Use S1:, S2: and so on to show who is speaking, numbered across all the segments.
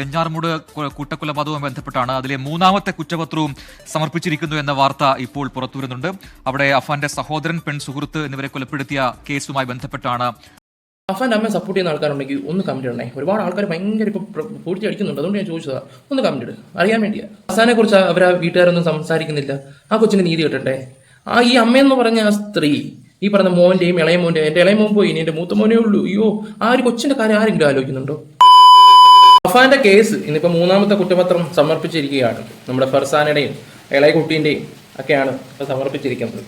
S1: വെഞ്ഞാറമൂട് കൂട്ടക്കൊലപാതകവും ബന്ധപ്പെട്ടാണ് അതിലെ മൂന്നാമത്തെ കുറ്റപത്രവും സമർപ്പിച്ചിരിക്കുന്നു എന്ന വാർത്ത ഇപ്പോൾ പുറത്തുവരുന്നുണ്ട്. അവിടെ അഫാന്റെ സഹോദരൻ പെൺ സുഹൃത്ത് എന്നിവരെ കൊലപ്പെടുത്തിയ കേസുമായി ബന്ധപ്പെട്ടാണ്.
S2: അഫാൻ അമ്മയെ സപ്പോർട്ട് ചെയ്യുന്ന ആൾക്കാരുണ്ടെങ്കിൽ ഒന്ന് കമന്റ് ഇടണേ. ഒരുപാട് ആൾക്കാർ ഭയങ്കര ഇപ്പൊ പൂർത്തി അടിക്കുന്നുണ്ട്. അതുകൊണ്ട് ഞാൻ ചോദിച്ചതാ ഒന്ന് കമന്റ് ഇട്. അറിയാൻ വേണ്ടിയാ. അസാനെ കുറിച്ച് അവർ ആ വീട്ടുകാരൊന്നും സംസാരിക്കുന്നില്ല. ആ കൊച്ചിന് നീതി കിട്ടട്ടെ ആ ഈ അമ്മയെന്ന് പറഞ്ഞ ആ സ്ത്രീ ഈ പറഞ്ഞ മോന്റെയും ഇളയ മോന്റെയും എന്റെ ഇളയ മോൻ പോയി ഇനി മൂത്ത മോനേ ഉള്ളൂ. അയ്യോ ആ ഒരു കൊച്ചിന്റെ കാര്യം ആരെങ്കിലും ആലോചിക്കുന്നുണ്ടോ? അഫാന്റെ കേസ് ഇന്നിപ്പോ മൂന്നാമത്തെ കുറ്റപത്രം സമർപ്പിച്ചിരിക്കുകയാണ്. നമ്മുടെ ഫർസാനയുടെയും ഇളയ കുട്ടീന്റെയും ഒക്കെയാണ് സമർപ്പിച്ചിരിക്കുന്നത്.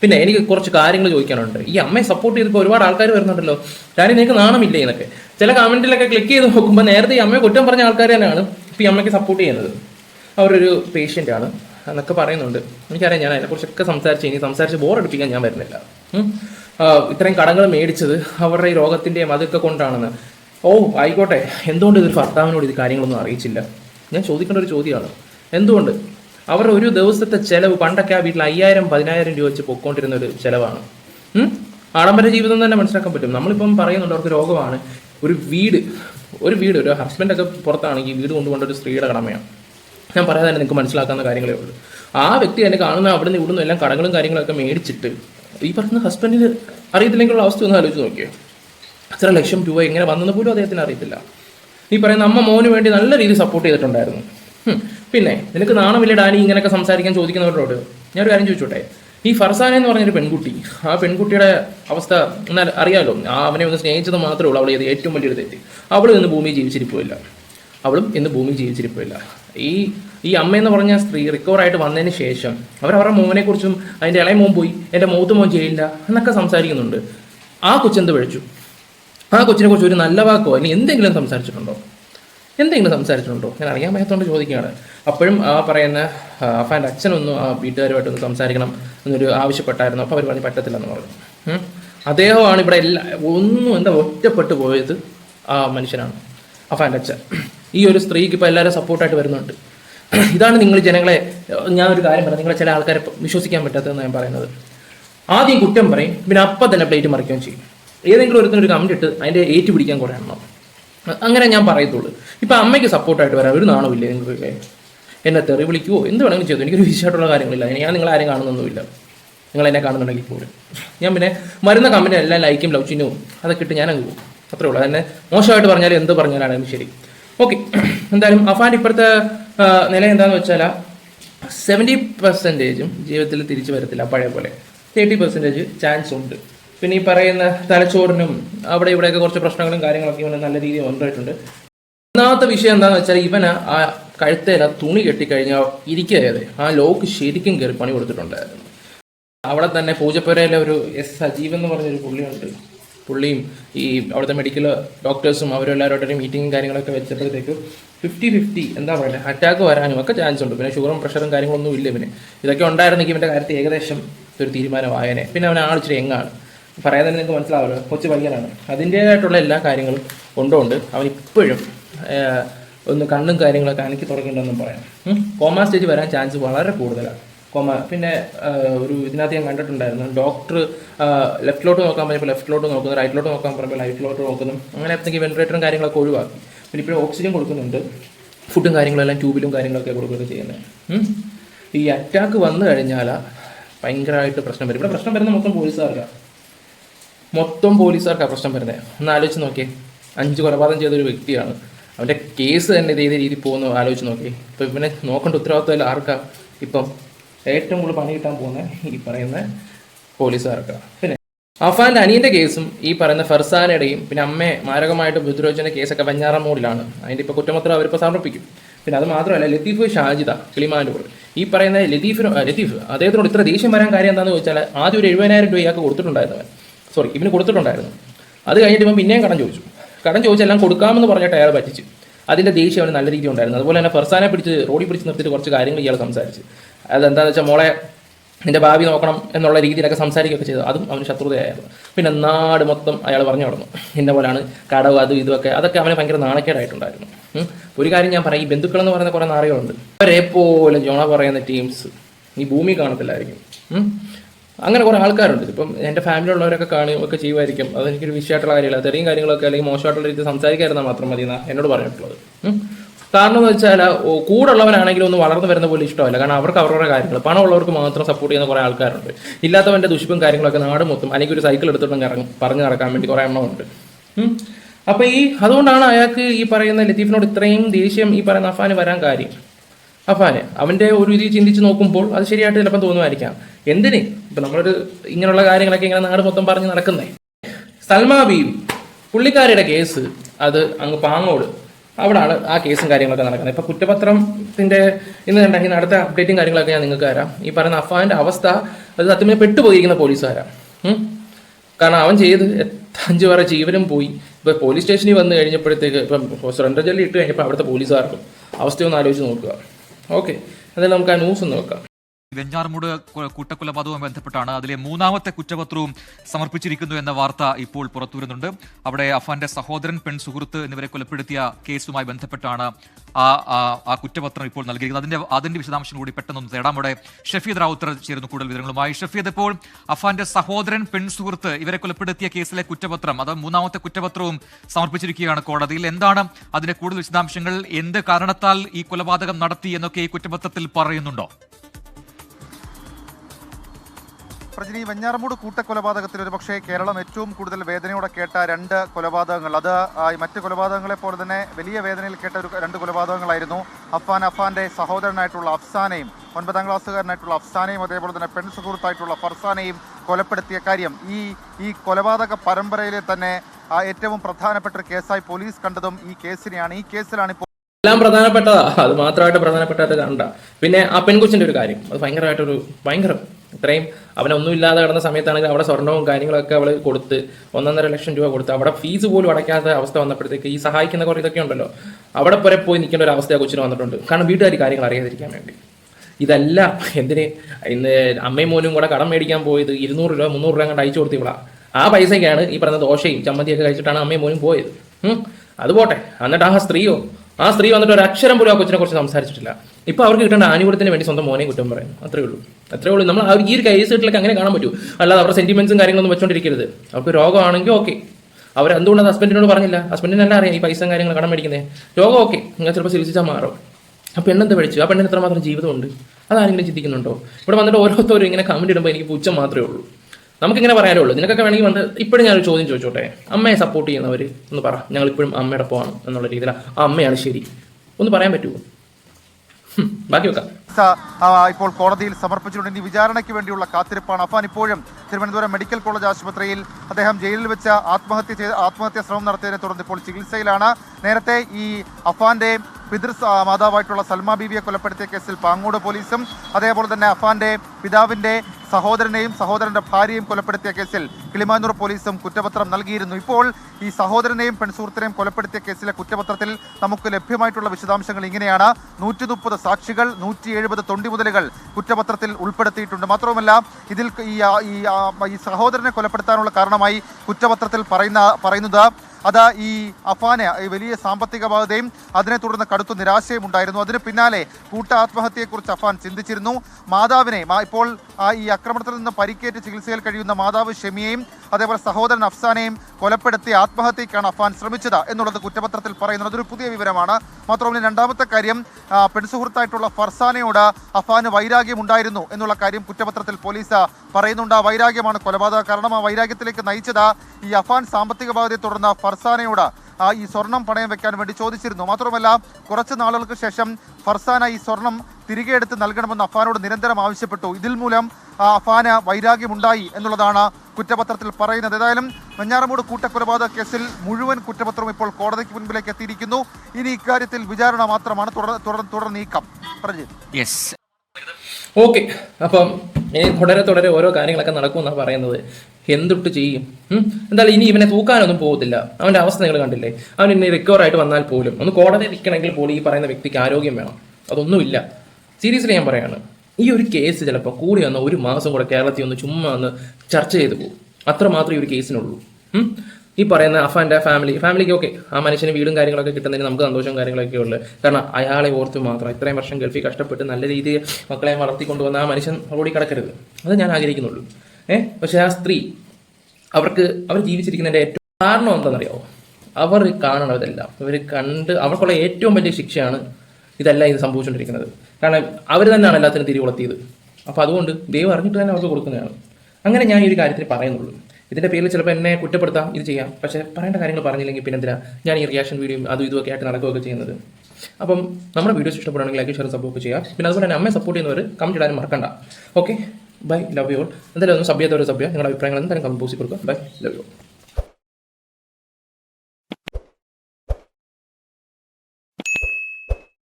S2: പിന്നെ എനിക്ക് കുറച്ച് കാര്യങ്ങൾ ചോദിക്കാനുണ്ട്. ഈ അമ്മയെ സപ്പോർട്ട് ചെയ്തപ്പോൾ ഒരുപാട് ആൾക്കാർ വരുന്നുണ്ടല്ലോ. ഡാഡി നിനക്ക് നാണമില്ലേ എന്നൊക്കെ. ചില കമന്റിലൊക്കെ ക്ലിക്ക് ചെയ്ത് നോക്കുമ്പോൾ നേരത്തെ ഈ അമ്മയെ കുറ്റം പറഞ്ഞ ആൾക്കാർ തന്നെയാണ് ഇപ്പൊ ഈ അമ്മയ്ക്ക് സപ്പോർട്ട് ചെയ്യുന്നത്. അവരൊരു ആണ് എന്നൊക്കെ പറയുന്നുണ്ട്. എനിക്കറിയാം ഞാൻ അതിനെക്കുറിച്ചൊക്കെ സംസാരിച്ച് ഇനി സംസാരിച്ച് ബോറടിപ്പിക്കാൻ ഞാൻ വരുന്നില്ല. ഇത്രയും കടങ്ങൾ മേടിച്ചത് അവരുടെ ഈ രോഗത്തിന്റെയും അതൊക്കെ കൊണ്ടാണെന്ന്. ഓ ആയിക്കോട്ടെ. എന്തുകൊണ്ട് ഇതൊരു ഭർത്താവിനോട് ഇത് കാര്യങ്ങളൊന്നും അറിയിച്ചില്ല? ഞാൻ ചോദിക്കേണ്ട ഒരു ചോദ്യമാണ്. എന്തുകൊണ്ട്? അവർ ഒരു ദിവസത്തെ ചെലവ് പണ്ടൊക്കെ ആ വീട്ടിൽ അയ്യായിരം പതിനായിരം രൂപ വെച്ച് പൊക്കോണ്ടിരുന്ന ഒരു ചെലവാണ്? ആഡംബര ജീവിതം തന്നെ മനസ്സിലാക്കാൻ പറ്റും. നമ്മളിപ്പം പറയുന്നുണ്ട് അവർക്ക് രോഗമാണ്. ഒരു വീട് ഒരു വീട് ഒരു ഹസ്ബൻഡൊക്കെ പുറത്താണെങ്കിൽ വീട് കൊണ്ടുപോകേണ്ട ഒരു സ്ത്രീയുടെ കടമയാണ്. ഞാൻ പറയാതെ തന്നെ നിങ്ങൾക്ക് മനസ്സിലാക്കാവുന്ന കാര്യങ്ങളേ ഉള്ളൂ. ആ വ്യക്തി എന്നെ കാണുന്ന അവിടുന്ന് ഇവിടുന്ന് എല്ലാം കടകളും കാര്യങ്ങളൊക്കെ മേടിച്ചിട്ട് ഈ പറയുന്ന ഹസ്ബൻഡിന് അറിയത്തില്ലെങ്കിലുള്ള അവസ്ഥ ഒന്ന് ആലോചിച്ച് നോക്കിയോ. എത്ര ലക്ഷം രൂപ എങ്ങനെ വന്നെന്ന് പോലും അദ്ദേഹത്തിന് അറിയത്തില്ല. ഈ പറയുന്ന അമ്മ മോന് വേണ്ടി നല്ല രീതിയിൽ സപ്പോർട്ട് ചെയ്തിട്ടുണ്ടായിരുന്നു. പിന്നെ നിനക്ക് നാണമില്ല ഡാനി ഇങ്ങനെയൊക്കെ സംസാരിക്കാൻ ചോദിക്കുന്നവരോട്? ഞാനൊരു കാര്യം ചോദിച്ചോട്ടെ? ഈ ഫർസാന എന്ന് പറഞ്ഞൊരു പെൺകുട്ടി ആ പെൺകുട്ടിയുടെ അവസ്ഥ എന്നാൽ അറിയാലോ? ആ അവനെ ഒന്ന് സ്നേഹിച്ചത് മാത്രമേ ഉള്ളൂ. അവൾ ചെയ്ത് ഏറ്റവും വലിയൊരു തെറ്റ്. അവൾ ഇന്ന് ഭൂമി ജീവിച്ചിരിപ്പില്ല അവളും ഇന്ന് ഭൂമി ജീവിച്ചിരിപ്പില്ല ഈ ഈ അമ്മ എന്ന് പറഞ്ഞ സ്ത്രീ റിക്കവർ ആയിട്ട് വന്നതിന് ശേഷം അവർ അവരുടെ മോനെ കുറിച്ചും അതിന്റെ ഇളയ മോൻ പോയി എന്റെ മൂത്ത മോൻ ചെയ്യില്ല എന്നൊക്കെ സംസാരിക്കുന്നുണ്ട്. ആ കൊച്ചെന്ത് പഴിച്ചു ആ കൊച്ചിനെ കുറിച്ച് ഒരു നല്ല വാക്കോ അല്ലെങ്കിൽ എന്തെങ്കിലും സംസാരിച്ചിട്ടുണ്ടോ? എന്തെങ്കിലും സംസാരിച്ചിട്ടുണ്ടോ? ഞാൻ അറിയാൻ വയ്യാത്തതുകൊണ്ട് ചോദിക്കുകയാണ്. അപ്പോഴും ആ പറയുന്ന അഫാന്റെ അച്ഛനൊന്നും ആ വീട്ടുകാരുമായിട്ടൊന്ന് സംസാരിക്കണം എന്നൊരു ആവശ്യപ്പെട്ടായിരുന്നു. അപ്പോൾ അവർ പറഞ്ഞ് പറ്റത്തില്ലെന്ന് പറഞ്ഞു. അദ്ദേഹമാണ് ഇവിടെ എല്ലാ ഒന്നും എന്താ ഒറ്റപ്പെട്ടു പോയത് ആ മനുഷ്യനാണ്. അഫാന്റെ അച്ഛൻ. ഈ ഒരു സ്ത്രീക്ക് ഇപ്പോൾ എല്ലാവരും സപ്പോർട്ടായിട്ട് വരുന്നുണ്ട്. ഇതാണ് നിങ്ങൾ ജനങ്ങളെ ഞാൻ ഒരു കാര്യം പറയാം. നിങ്ങളെ ചില ആൾക്കാരെ വിശ്വസിക്കാൻ പറ്റാത്തതെന്ന് ഞാൻ പറയുന്നത്. ആദ്യം കുറ്റം പറയും പിന്നെ അപ്പം തന്നെ പ്ലേറ്റ് മറിക്കുകയും ചെയ്യും. ഏതെങ്കിലും ഒരുത്തിന് ഒരു കമന്റ് ഇട്ട് അതിന്റെ ഏറ്റ് പിടിക്കാൻ കുറേ എണ്ണം. അങ്ങനെ ഞാൻ പറയത്തുള്ളൂ. ഇപ്പൊ അമ്മയ്ക്ക് സപ്പോർട്ടായിട്ട് വരാൻ ഒരു നാണമില്ല നിങ്ങൾക്ക് എന്നെ തെറി വിളിക്കുവോ? എന്ത് വേണമെങ്കിലും ചെയ്തു? എനിക്കൊരു വിശേഷമായിട്ടുള്ള കാര്യങ്ങളില്ല. ഞാൻ നിങ്ങൾ ആരും കാണുന്നൊന്നുമില്ല. നിങ്ങൾ എന്നെ കാണുന്നുണ്ടെങ്കിൽ പോലും. ഞാൻ പിന്നെ വരുന്ന കമ്പനി എല്ലാം ലൈക്കും ലവ് ചിഹ്നവും അതൊക്കെ ഇട്ട് ഞാൻ അങ്ങ് പോകും. അത്രേ ഉള്ളൂ. എന്നെ മോശമായിട്ട് പറഞ്ഞാലും എന്ത് പറഞ്ഞാലാണെങ്കിലും ശരി. ഓക്കെ എന്തായാലും അഫാൻ ഇപ്പോഴത്തെ നില എന്താണെന്ന് വെച്ചാൽ സെവന്റി പെർസെന്റേജും ജീവിതത്തിൽ തിരിച്ചു വരത്തില്ല പഴയ പോലെ. തേർട്ടി പെർസെന്റേജ് ചാൻസ് ഉണ്ട്. പിന്നെ ഈ പറയുന്ന തലച്ചോറിനും അവിടെ ഇവിടെയൊക്കെ കുറച്ച് പ്രശ്നങ്ങളും കാര്യങ്ങളൊക്കെ ഇവന് നല്ല രീതിയിൽ ഉണ്ടായിട്ടുണ്ട്. ഒന്നാമത്തെ വിഷയം എന്താണെന്ന് വെച്ചാൽ ഇവന് ആ കഴുത്തേല തുണി കെട്ടിക്കഴിഞ്ഞാൽ ഇരിക്കാതെ ആ ലോക്ക് ശരിക്കും കയറി പണി കൊടുത്തിട്ടുണ്ടായിരുന്നു അവിടെ തന്നെ പൂജപ്പുരയിലെ ഒരു എസ് സജീവ് എന്ന് പറഞ്ഞൊരു പുള്ളിയുണ്ട്. പുള്ളിയും ഈ അവിടുത്തെ മെഡിക്കൽ ഡോക്ടേഴ്സും അവരെല്ലാവരോടൊരു മീറ്റിങ്ങും കാര്യങ്ങളൊക്കെ വെച്ചപ്പോഴത്തേക്ക് ഫിഫ്റ്റി ഫിഫ്റ്റി എന്താ പറയുക അറ്റാക്ക് വരാനും ഒക്കെ ചാൻസ് ഉണ്ട്. പിന്നെ ഷുഗറും പ്രഷറും കാര്യങ്ങളൊന്നും ഇല്ല പിന്നെ ഇതൊക്കെ ഉണ്ടായിരുന്നെങ്കിൽ ഇവന്റെ കാര്യത്തിൽ ഏകദേശം ഒരു തീരുമാനമായേനെ. പിന്നെ അവൻ ആളിച്ചിരി എങ്ങാണ് പറയാൻ തന്നെ നിങ്ങൾക്ക് മനസ്സിലാവില്ല കൊച്ചു പയ്യനാണ്. അതിന്റേതായിട്ടുള്ള എല്ലാ കാര്യങ്ങളും കൊണ്ടുകൊണ്ട് അവൻ ഇപ്പോഴും ഒന്ന് കണ്ണും കാര്യങ്ങളൊക്കെ അനക്കി തുടങ്ങിയിട്ടുണ്ടെന്നും പറയാം. കോമ സ്റ്റേജ് വരാൻ ചാൻസ് വളരെ കൂടുതലാണ്. കോമ പിന്നെ ഒരു ഇതിനകത്ത് ഞാൻ കണ്ടിട്ടുണ്ടായിരുന്നു. ഡോക്ടർ ലെഫ്റ്റിലോട്ട് നോക്കാൻ പറഞ്ഞപ്പോൾ ലെഫ്റ്റിലോട്ട് നോക്കുന്നു റൈറ്റിലോട്ട് നോക്കാൻ പറഞ്ഞപ്പോൾ റൈറ്റിലോട്ട് നോക്കുന്നു. അങ്ങനെ എന്തെങ്കിലും വെന്റിലേറ്ററും കാര്യങ്ങളൊക്കെ ഒഴിവാക്കി. പിന്നെ ഇപ്പോഴും ഓക്സിജൻ കൊടുക്കുന്നുണ്ട്. ഫുഡും കാര്യങ്ങളെല്ലാം ട്യൂബിലും കാര്യങ്ങളൊക്കെ കൊടുക്കുകയൊക്കെ ചെയ്യുന്നത്. ഈ അറ്റാക്ക് വന്നു കഴിഞ്ഞാൽ ഭയങ്കരമായിട്ട് പ്രശ്നം വരും. ഇവിടെ പ്രശ്നം വരുന്ന മൊത്തം പോലീസുകാർക്കാണ് മൊത്തം പോലീസുകാർക്കാണ് പ്രശ്നം വരുന്നത് ഒന്ന് ആലോചിച്ച് നോക്കിയേ. അഞ്ച് കൊലപാതകം ചെയ്ത ഒരു വ്യക്തിയാണ്. അവന്റെ കേസ് തന്നെ ഇതേ രീതി രീതിയിൽ പോകുന്നു ആലോചിച്ച് നോക്കി ഇപ്പം ഇവനെ നോക്കേണ്ട ഉത്തരവാദിത്തമല്ല ആർക്കാ? ഇപ്പം ഏറ്റവും കൂടുതൽ പണി കിട്ടാൻ പോകുന്ന ഈ പറയുന്ന പോലീസുകാർക്കാണ് പിന്നെ അഫാന്റെ അനിയന്റെ കേസും ഈ പറയുന്ന ഫർസാനയുടെയും പിന്നെ അമ്മയെ മാരകമായിട്ട് ഉപദ്രവിച്ചതിന്റെ കേസൊക്കെ വഞ്ഞാറം മോഡിലാണ് അതിന്റെ ഇപ്പോൾ കുറ്റപത്രം അവരിപ്പോൾ സമർപ്പിക്കും. പിന്നെ അത് മാത്രമല്ല ലത്തീഫ് ഷാജിദ കിളിമാനൂർ ഈ പറയുന്ന ലതീഫിനോ ലതീഫ് അദ്ദേഹത്തിനോട് ഇത്ര ദേഷ്യം വരാൻ കാര്യം എന്താണെന്ന് ചോദിച്ചാൽ ആദ്യം ഒരു എഴുപതിനായിരം രൂപ ഇയാൾക്ക് കൊടുത്തിട്ടുണ്ടായിരുന്നു അവൻ. സോറി ഇവന് കൊടുത്തിട്ടുണ്ടായിരുന്നു. അത് കഴിഞ്ഞിട്ട് ഇവൻ പിന്നെയും കടം ചോദിച്ചു. കടം ചോദിച്ചെല്ലാം കൊടുക്കാമെന്ന് പറഞ്ഞിട്ട് അയാൾ പറ്റിച്ചു. അതിന്റെ ദേഷ്യം അവന് നല്ല രീതി ഉണ്ടായിരുന്നു. അതുപോലെ തന്നെ ഫർസാനെ പിടിച്ച് റോഡി പിടിച്ച് നിർത്തിയിട്ട് കുറച്ച് കാര്യങ്ങൾ ഇയാൾ സംസാരിച്ച്. അതെന്താണെന്ന് വെച്ചാൽ മോളെ നിന്റെ ഭാവി നോക്കണം എന്നുള്ള രീതിയിലൊക്കെ സംസാരിക്കുകയൊക്കെ ചെയ്തു. അതും അവന് ശത്രുതയായിരുന്നു. പിന്നെ നാട് മൊത്തം അയാൾ പറഞ്ഞു തുടങ്ങും. ഇന്നെ പോലാണ് കടവ് അതും ഇതുമൊക്കെ അതൊക്കെ അവന് ഭയങ്കര നാണക്കേടായിട്ടുണ്ടായിരുന്നു. ഒരു കാര്യം ഞാൻ പറയാം. ഈ ബന്ധുക്കൾ എന്ന് പറയുന്ന കുറേ നാറികളുണ്ട്. അവരെ പോലെ ജോണ പറയുന്ന ടീംസ് ഈ ഭൂമി കാണത്തില്ലായിരിക്കും. അങ്ങനെ കുറേ ആൾക്കാരുണ്ട്. ഇപ്പം എന്റെ ഫാമിലിയുള്ളവരൊക്കെ കാണുകയും ഒക്കെ ചെയ്യുമായിരിക്കും. അതെനിക്കൊരു വിഷയമായിട്ടുള്ള കാര്യമില്ല. തെറിയും കാര്യങ്ങളൊക്കെ അല്ലെങ്കിൽ മോശമായിട്ടുള്ള രീതിയിൽ സംസാരിക്കാതിരുന്നാൽ മാത്രം മതി എന്നാണ് എന്നോട് പറഞ്ഞിട്ടുള്ളത്. കാരണം എന്ന് വെച്ചാൽ കൂടെ ഉള്ളവനാണെങ്കിലും ഒന്ന് വളർന്നു വരുന്ന പോലെ ഇഷ്ടമല്ല. കാരണം അവർക്ക് അവരുടെ കാര്യങ്ങൾ പണമുള്ളവർക്ക് മാത്രം സപ്പോർട്ട് ചെയ്യുന്ന കുറേ ആൾക്കാരുണ്ട്. ഇല്ലാത്തവന്റെ ദുഷിപ്പും കാര്യങ്ങളൊക്കെ നാട് മൊത്തം അല്ലെങ്കിൽ ഒരു സൈക്കിൾ എടുത്തിട്ടും ഇറങ്ങും പറഞ്ഞു നടക്കാൻ വേണ്ടി കുറേ എണ്ണമുണ്ട് ഉണ്ട്. അപ്പൊ ഈ അതുകൊണ്ടാണ് അയാൾക്ക് ഈ പറയുന്ന ലത്തീഫിനോട് ഇത്രയും ദേഷ്യം ഈ പറയുന്ന അഫാന് വരാൻ കാര്യം. അഫാന് അവന്റെ ഒരു രീതി ചിന്തിച്ച് നോക്കുമ്പോൾ അത് ശരിയായിട്ട് ചിലപ്പോൾ തോന്നുമായിരിക്കാം. എന്തിന്? ഇപ്പൊ നമ്മളൊരു ഇങ്ങനെയുള്ള കാര്യങ്ങളൊക്കെ ഇങ്ങനെ നാട് മൊത്തം പറഞ്ഞ് നടക്കുന്നേ. സൽമാ ബീവി പുള്ളിക്കാരിയുടെ കേസ് അത് അങ്ങ് പാങ്ങോട്. അവിടാണ് ആ കേസും കാര്യങ്ങളൊക്കെ നടക്കുന്നത്. ഇപ്പൊ കുറ്റപത്രത്തിന്റെ ഇന്ന് കണ്ടെങ്കിൽ അടുത്ത അപ്ഡേറ്റും കാര്യങ്ങളൊക്കെ ഞാൻ നിങ്ങൾക്ക് തരാം. ഈ പറയുന്ന അഫാന്റെ അവസ്ഥ അത് സത്യമേ പെട്ടുപോയിരിക്കുന്ന പോലീസുകാരാ. കാരണം അവൻ ചെയ്ത് അഞ്ച് പേരെ ജീവനും പോയി. ഇപ്പൊ പോലീസ് സ്റ്റേഷനിൽ വന്ന് കഴിഞ്ഞപ്പോഴത്തേക്ക് ഇപ്പം സറണ്ടർ ജെല്ലി ഇട്ട് കഴിഞ്ഞപ്പോൾ അവിടുത്തെ പോലീസുകാർക്കും അവസ്ഥയൊന്ന് ആലോചിച്ച് നോക്കുക. ഓക്കെ അതിൽ നമുക്ക് ആ ന്യൂസ് നോക്കാം
S1: വെഞ്ഞാറമൂട് കൊ- കൂട്ടക്കൊലപാതകവുമായി ബന്ധപ്പെട്ടാണ് അതിലെ മൂന്നാമത്തെ കുറ്റപത്രവും സമർപ്പിച്ചിരിക്കുന്നു എന്ന വാർത്ത ഇപ്പോൾ പുറത്തുവരുന്നുണ്ട്. അവിടെ അഫാന്റെ സഹോദരൻ പെൺ സുഹൃത്ത് എന്നിവരെ കൊലപ്പെടുത്തിയ കേസുമായി ബന്ധപ്പെട്ടാണ് ആ- ആ കുറ്റപത്രം ഇപ്പോൾ നൽകിയിരിക്കുന്നത്. അതിന്റെ അതിന്റെ വിശദാംശം കൂടി പെട്ടെന്ന് തേടാം. അവിടെ ഷഫീദ് റാവുത്തർ ചേരുന്നു കൂടുതൽ വിവരങ്ങളുമായി. ഷഫീദ് ഇപ്പോൾ അഫാന്റെ സഹോദരൻ പെൺ സുഹൃത്ത് ഇവരെ കൊലപ്പെടുത്തിയ കേസിലെ കുറ്റപത്രം അത് മൂന്നാമത്തെ കുറ്റപത്രവും സമർപ്പിച്ചിരിക്കുകയാണ് കോടതിയിൽ. എന്താണ് അതിന്റെ കൂടുതൽ വിശദാംശങ്ങൾ? എന്ത് കാരണത്താൽ ഈ കൊലപാതകം നടത്തി എന്നൊക്കെ ഈ കുറ്റപത്രത്തിൽ പറയുന്നുണ്ടോ?
S3: പ്രജനി വെഞ്ഞാറമൂട് കൂട്ടക്കൊലപാതകത്തിൽ ഒരു പക്ഷേ കേരളം ഏറ്റവും കൂടുതൽ വേദനയോടെ കേട്ട രണ്ട് കൊലപാതകങ്ങൾ. അത് മറ്റ് കൊലപാതകങ്ങളെ പോലെ തന്നെ വലിയ വേദനയിൽ കേട്ട ഒരു രണ്ട് കൊലപാതകങ്ങളായിരുന്നു. അഫാൻ അഫാന്റെ സഹോദരനായിട്ടുള്ള അഫ്സാനെയും ഒൻപതാം ക്ലാസ്സുകാരനായിട്ടുള്ള അഫ്സാനെയും അതേപോലെ തന്നെ പെൺ സുഹൃത്തായിട്ടുള്ള ഫർസാനെയും കൊലപ്പെടുത്തിയ കാര്യം. ഈ ഈ കൊലപാതക പരമ്പരയിലെ തന്നെ ഏറ്റവും പ്രധാനപ്പെട്ട ഒരു കേസായി പോലീസ് കണ്ടതും ഈ കേസിനെയാണ്. ഈ കേസിലാണ് ഇപ്പോൾ
S2: എല്ലാം പ്രധാനപ്പെട്ടതാ. അത് മാത്രമായിട്ട് പ്രധാനപ്പെട്ടത് കണ്ട. പിന്നെ ആ പെൺകുച്ചിന്റെ ഒരു കാര്യം. അത് ഭയങ്കരമായിട്ടൊരു ഭയങ്കരം ഇത്രയും അവനൊന്നുമില്ലാതെ കിടന്ന സമയത്താണെങ്കിൽ അവിടെ സ്വർണവും കാര്യങ്ങളൊക്കെ അവൾ കൊടുത്ത് ഒന്നൊന്നര ലക്ഷം രൂപ കൊടുത്ത് അവിടെ ഫീസ് പോലും അടയ്ക്കാത്ത അവസ്ഥ വന്നപ്പോഴത്തേക്ക് ഈ സഹായിക്കുന്ന കുറേ ഇതൊക്കെ ഉണ്ടല്ലോ. അവിടെ വരെ പോയി നിൽക്കേണ്ട ഒരു അവസ്ഥ കൊച്ചിന് വന്നിട്ടുണ്ട്. കാരണം വീട്ടുകാർ കാര്യങ്ങൾ അറിയാതിരിക്കാൻ വേണ്ടി. ഇതല്ല എന്തിന്? ഇന്ന് അമ്മയും മോനും കൂടെ കടം മേടിക്കാൻ പോയത് ഇരുന്നൂറ് രൂപ മുന്നൂറ് രൂപ കണ്ട് അയച്ചു കൊടുത്ത് ഇവിടെ ആ പൈസയ്ക്കാണ് ഈ പറഞ്ഞ ദോശയും ചമ്മന്തിയൊക്കെ കഴിച്ചിട്ടാണ് അമ്മയും മോനും പോയത്. അത് പോട്ടെ. എന്നിട്ട് ആ സ്ത്രീയോ ആ സ്ത്രീ വന്നിട്ട് ഒരു അക്ഷരം പോലും ആ കൊച്ചിനെ കുറിച്ച് സംസാരിച്ചിട്ടില്ല. ഇപ്പൊ അവർക്ക് കിട്ടേണ്ട ആനുകൂല്യത്തിന് വേണ്ടി സ്വന്തം മോനെ കുറ്റം പറയും. അത്രേ ഉള്ളൂ. അത്രേ ഉള്ളൂ. നമ്മൾ ആ ഈ ഒരു കേസ് വീട്ടിലൊക്കെ അങ്ങനെ കാണാൻ പറ്റൂ. അല്ലാതെ അവരുടെ സെന്റിമെന്റ്സും കാര്യങ്ങളൊന്നും വെച്ചോണ്ടിരിക്കരുത്. അവർക്ക് രോഗമാണെങ്കിൽ ഓക്കെ അവർ എന്തുകൊണ്ട് ഹസ്ബൻഡിനോട് പറഞ്ഞില്ല? ഹസ്ബൻഡിന് എല്ലാം അറിയാം ഈ പൈസ കാര്യങ്ങൾ കടം മേടിക്കുന്നത് രോഗം ഓക്കെ നിങ്ങൾ ചിലപ്പോൾ ചികിത്സിച്ചാൽ മാറും. ആ പെണ്ണെന്ത് പഠിച്ചു? ആ പെണ്ണിന് എത്രമാത്രം ജീവിതമുണ്ട്? അതാരെങ്കിലും ചിന്തിക്കുന്നുണ്ടോ? ഇവിടെ വന്നിട്ട് ഓരോരുത്തരും ഇങ്ങനെ കമന്റ് ഇടുമ്പോൾ എനിക്ക് പൂച്ച മാത്രമേ ഉള്ളൂ. നമുക്കിങ്ങനെ പറയാനേ ഉള്ളൂ. നിനക്കൊക്കെ വേണമെങ്കിൽ വന്ന് ഇപ്പോഴും ഞാനൊരു ചോദ്യം ചോദിച്ചോട്ടെ? അമ്മയെ സപ്പോർട്ട് ചെയ്യുന്നവർ ഒന്ന് പറ. ഞങ്ങൾ ഇപ്പോഴും അമ്മയുടെ പോകണം എന്നുള്ള രീതിയിൽ ആ അമ്മയാണ് ശരി. ഒന്ന് പറയാൻ പറ്റുമോ ബാക്കി വെക്കാം.
S3: ഇപ്പോൾ കോടതിയിൽ സമർപ്പിച്ചിട്ടുണ്ട്. ഇനി വിചാരണയ്ക്ക് വേണ്ടിയുള്ള കാത്തിരിപ്പാണ്. അഫാൻ ഇപ്പോഴും തിരുവനന്തപുരം മെഡിക്കൽ കോളേജ് ആശുപത്രിയിൽ അദ്ദേഹം ജയിലിൽ വെച്ച് ആത്മഹത്യ ചെയ്ത് ആത്മഹത്യാ ശ്രമം നടത്തിയതിനെ തുടർന്ന് ഇപ്പോൾ ചികിത്സയിലാണ്. നേരത്തെ ഈ അഫാന്റെ പിതൃ മാതാവായിട്ടുള്ള സൽമ ബീവിയെ കൊലപ്പെടുത്തിയ കേസിൽ പാങ്ങോട് പോലീസും അതേപോലെ തന്നെ അഫാന്റെ പിതാവിന്റെ സഹോദരനെയും സഹോദരന്റെ ഭാര്യയും കൊലപ്പെടുത്തിയ കേസിൽ കിളിമാനൂർ പോലീസും കുറ്റപത്രം നൽകിയിരുന്നു. ഇപ്പോൾ ഈ സഹോദരനെയും പെൺസുഹൃത്തിനെയും കൊലപ്പെടുത്തിയ കേസിലെ കുറ്റപത്രത്തിൽ നമുക്ക് ലഭ്യമായിട്ടുള്ള വിശദാംശങ്ങൾ ഇങ്ങനെയാണ്. നൂറ്റി സാക്ഷികൾ നൂറ്റി എഴുപത് തൊണ്ടി മുതലുകൾ കുറ്റപത്രത്തിൽ ഉൾപ്പെടുത്തിയിട്ടുണ്ട്. മാത്രവുമല്ല ഇതിൽ ഈ ഈ സഹോദരനെ കൊലപ്പെടുത്താനുള്ള കാരണമായി കുറ്റപത്രത്തിൽ പറയുന്ന പറയുന്നത് അത് ഈ അഫാന് വലിയ സാമ്പത്തിക ബാധ്യതയും അതിനെ തുടർന്ന് കടുത്ത നിരാശയും ഉണ്ടായിരുന്നു. അതിന് പിന്നാലെ കൂട്ട ആത്മഹത്യയെക്കുറിച്ച് അഫാൻ ചിന്തിച്ചിരുന്നു. മാതാവിനെ ഇപ്പോൾ ഈ ആക്രമണത്തിൽ നിന്ന് പരിക്കേറ്റ് ചികിത്സയിൽ കഴിയുന്ന മാതാവ് ഷെമിയെയും അതേപോലെ സഹോദരൻ അഫ്സാനെയും കൊലപ്പെടുത്തി ആത്മഹത്യക്കാണ് അഫാൻ ശ്രമിച്ചത് എന്നുള്ളത് കുറ്റപത്രത്തിൽ പറയുന്നത്. അതൊരു പുതിയ വിവരമാണ്. മാത്രമല്ല രണ്ടാമത്തെ കാര്യം പെൺസുഹൃത്തായിട്ടുള്ള ഫർസാനയോട് അഫാന് വൈരാഗ്യം ഉണ്ടായിരുന്നു എന്നുള്ള കാര്യം കുറ്റപത്രത്തിൽ പോലീസ് പറയുന്നുണ്ട്. ആ വൈരാഗ്യമാണ് കൊലപാതക കാരണം. ആ വൈരാഗ്യത്തിലേക്ക് നയിച്ചത് ഈ അഫാൻ സാമ്പത്തിക ബാധ്യതയെ തുടർന്ന് ഫർസാനയോട് ഈ സ്വർണം പണയം വെക്കാൻ വേണ്ടി ചോദിച്ചിരുന്നു. മാത്രമല്ല കുറച്ച് നാളുകൾക്ക് ശേഷം ഫർസാന ഈ സ്വർണം തിരികെ എടുത്ത് നൽകണമെന്ന് അഫാനോട് നിരന്തരം ആവശ്യപ്പെട്ടു. ഇതിൽ മൂലം അഫാന് വൈരാഗ്യമുണ്ടായി എന്നുള്ളതാണ് കുറ്റപത്രത്തിൽ പറയുന്നത്. ഏതായാലും വെഞ്ഞാറമൂട് കൂട്ടക്കൊലപാതക കേസിൽ മുഴുവൻ കുറ്റപത്രവും ഇപ്പോൾ കോടതിക്ക് മുൻപിലേക്ക് എത്തിയിരിക്കുന്നു. ഇനി ഇക്കാര്യത്തിൽ വിചാരണ മാത്രമാണ് തുടർ തുടർ നീക്കം. പ്രജിത്.
S1: Yes
S2: okay. അപ്പം ഇനി തുടരെ തുടരെ ഓരോ കാര്യങ്ങളൊക്കെ നടക്കുമെന്നാണ് പറയുന്നത്. എന്തൊട്ട് ചെയ്യും? എന്തായാലും ഇനി ഇവനെ തൂക്കാനൊന്നും പോകത്തില്ല. അവന്റെ അവസ്ഥ നിങ്ങൾ കണ്ടില്ലേ? അവൻ ഇനി റിക്കവർ ആയിട്ട് വന്നാൽ പോലും ഒന്ന് കോടതി നിൽക്കണമെങ്കിൽ പോലും ഈ പറയുന്ന വ്യക്തിക്ക് ആരോഗ്യം വേണം. അതൊന്നുമില്ല. സീരിയസ്ലി ഞാൻ പറയാണ്. ഈ ഒരു കേസ് ചിലപ്പോൾ കൂടി വന്ന ഒരു മാസം കൂടെ കേരളത്തിൽ ഒന്ന് ചുമ്മാ ഒന്ന് ചർച്ച ചെയ്തു പോകും. അത്ര മാത്രമേ ഒരു കേസിനുള്ളൂ? ഈ പറയുന്ന അഫാന്റെ ഫാമിലി ഫാമിലിക്ക് ഓക്കെ ആ മനുഷ്യന് വീടും കാര്യങ്ങളൊക്കെ കിട്ടുന്നതിന് നമുക്ക് സന്തോഷവും കാര്യങ്ങളൊക്കെ ഉള്ളു. കാരണം അയാളെ ഓർത്ത് മാത്രം ഇത്രയും വർഷം ഗൾഫിൽ കഷ്ടപ്പെട്ട് നല്ല രീതിയിൽ മക്കളെ വളർത്തിക്കൊണ്ടുവന്ന ആ മനുഷ്യൻ റോഡിൽ കിടക്കരുത്. അത് ഞാൻ ആഗ്രഹിക്കുന്നുള്ളൂ. ഏഹ് പക്ഷെ ആ സ്ത്രീ അവർക്ക് അവർ ജീവിച്ചിരിക്കുന്നതിന്റെ ഏറ്റവും കാരണം എന്താണെന്നറിയാമോ അവർ കാണണതെല്ലാം. അവർ കണ്ട് അവർക്കുള്ള ഏറ്റവും വലിയ ശിക്ഷയാണ് ഇതെല്ലാം ഇത് സംഭവിച്ചുകൊണ്ടിരിക്കുന്നത് കാരണം അവർ തന്നെയാണ് എല്ലാത്തിനും തിരി കൊളുത്തിയത് അപ്പോൾ അതുകൊണ്ട് ദൈവം അറിഞ്ഞിട്ട് തന്നെ അവർക്ക് കൊടുക്കുന്നതാണ്. അങ്ങനെ ഞാൻ ഈ ഒരു കാര്യത്തിൽ പറയുന്നുള്ളൂ. ഇതിന്റെ പേരിൽ ചിലപ്പോൾ എന്നെ കുറ്റപ്പെടുത്താം ഇത് ചെയ്യാം. പക്ഷേ പറയേണ്ട കാര്യങ്ങൾ പറഞ്ഞില്ലെങ്കിൽ പിന്നെ എന്തിനാ ഞാൻ ഈ റിയാക്ഷൻ വീഡിയോയും അതും ഇതുമൊക്കെ ആയിട്ട് നടക്കുകയൊക്കെ ചെയ്യുന്നത്. അപ്പം നമ്മുടെ വീഡിയോസ് ഇഷ്ടപ്പെടുകയാണെങ്കിൽ ലൈക്ക് ഷെയർ സപ്പോർട്ട് ചെയ്യുക. പിന്നെ അതുപോലെ തന്നെ അമ്മയെ സപ്പോർട്ട് ചെയ്യുന്നവർ കമന്റ് ഇടാനും മറക്കണ്ട. Okay bye love you all എന്തായാലും ഒന്ന് സഭ്യത്തോടെ സഭ്യ. നിങ്ങളുടെ അഭിപ്രായങ്ങൾ എന്തായാലും കമന്റ് ബോക്സിൽ കൊടുക്കുക. By love U